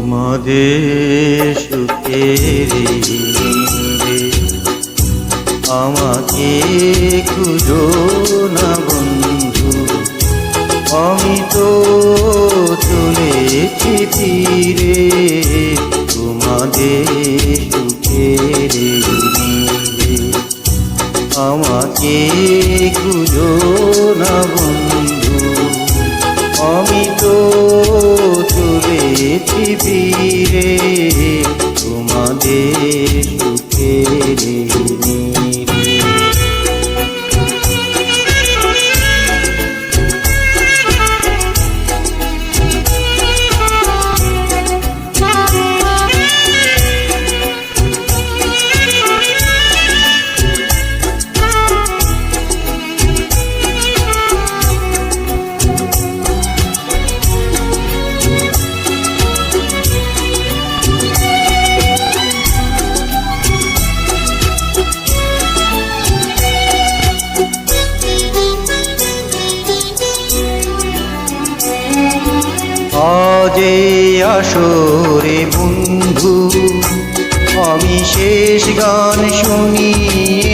তোমাদের সুখের আমাকে খুঁজো না বন্ধু। আমি তো চলেছি তীরে তোমাদের সুখের আমাকে খুঁজো না চলেছি রে তোমাদের সুখের আজে আসরে বন্ধু আমি শেষ গান শুনিয়ে